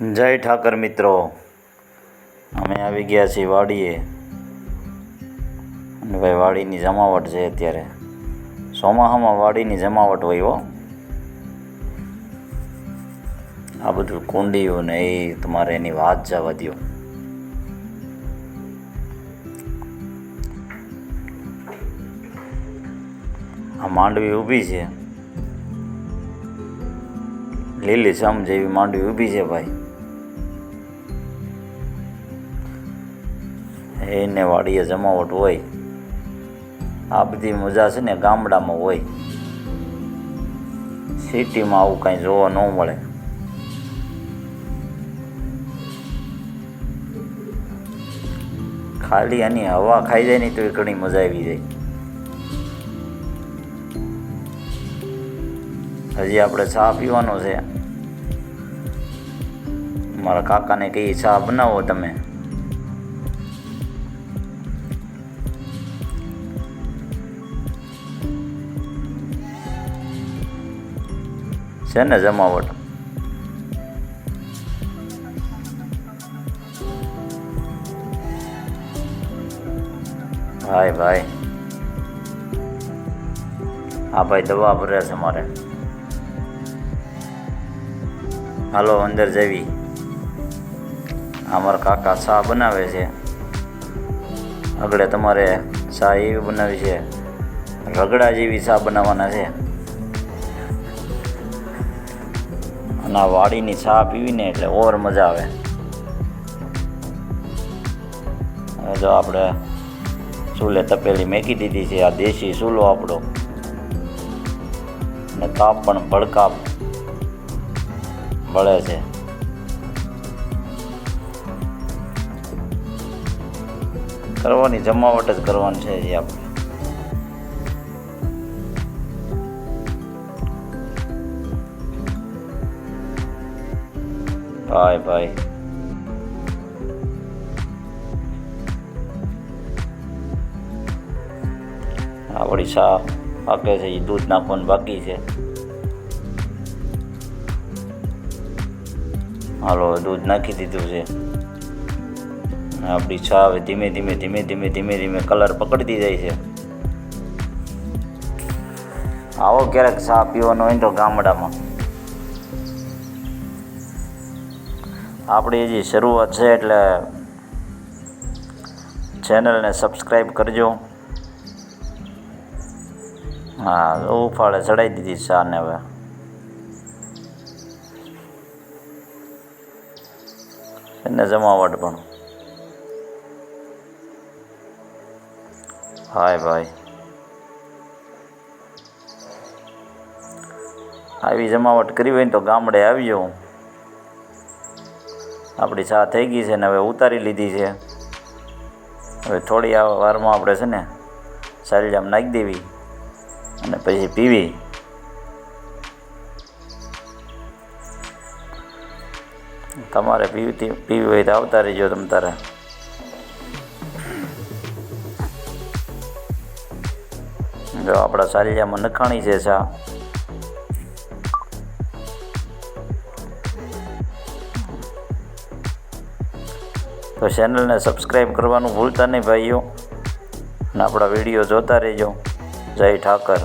જય ઠાકર મિત્રો. અમે આવી ગયા છીએ વાડીએ. અને ભાઈ વાડીની જમાવટ છે અત્યારે. ચોમાસામાં વાડીની જમાવટ હોય હો. આ બધું કુંડીયું ને એ તમારે એની વાત જવા દ્યો. આ માંડવી ઊભી છે. લીલી છમ જેવી માંડવી ઊભી છે ભાઈ. એને વાડીએ જમાવટ હોય. આ બધી મજા છે ને ગામડામાં હોય. સિટીમાં આવું કાંઈ જોવા ન મળે. ખાલી આની હવા ખાઈ જાય ને તો એ ઘણી મજા આવી જાય. હજી આપણે ચા પીવાનો છે. મારા કાકાને કહીએ ચા બનાવો તમે. છે ને જમાવટ. ભાઈ ભાઈ. હા, ભાઈ, દવા ભરે છે મારે. હાલો, અંદર જવી. અમારા કાકા ચા બનાવે છે. આગળ તમારે ચા એવી બનાવી છે. રગડા જેવી ચા બનાવવાના છે. અને આ વાડીની ચા પીવીને એટલે ઓર મજા આવે. હવે જો આપણે ચૂલે તપેલી મેકી દીધી છે, આ દેશી ચૂલો આપણો. ને તાપ પણ ભડકા બળે છે. કરવાની જમાવટ જ કરવાની છે જે આપણે. ભાઈ ભાઈ આપણી ચા પાકે છે એ દૂધ નાખવાનું બાકી છે. હાલો દૂધ નાખી દીધું છે. આપણી ચા હવે ધીમે ધીમે ધીમે ધીમે ધીમે ધીમે કલર પકડતી જાય છે. આવો ક્યારેક ચા પીવાનો હોય તો ગામડામાં. આપણી હજી શરૂઆત છે એટલે ચેનલને સબસ્ક્રાઈબ કરજો. હા, ઉફાળે ચડાવી દીધી ચાને હવે. એને જમાવટ પણ. હાય ભાઈ. આવી જમાવટ કરી હોય ને તો ગામડે આવજો આપણી ચા થઈ ગઈ છે ને હવે ઉતારી લીધી છે. હવે થોડી આ વારમાં આપણે છે ને સારી નાખી દેવી અને પછી પીવી. તમારે પીવી પીવી હોય તો આવતા રહીજો તમ તારે. જો આપણા સાલિયામાં નખાણી છે ચા તો ચેનલને સબસ્ક્રાઈબ કરવાનું ભૂલતા નહીં ભાઈઓ. અને આપણા વીડિયો જોતા રહેજો. જય ઠાકર.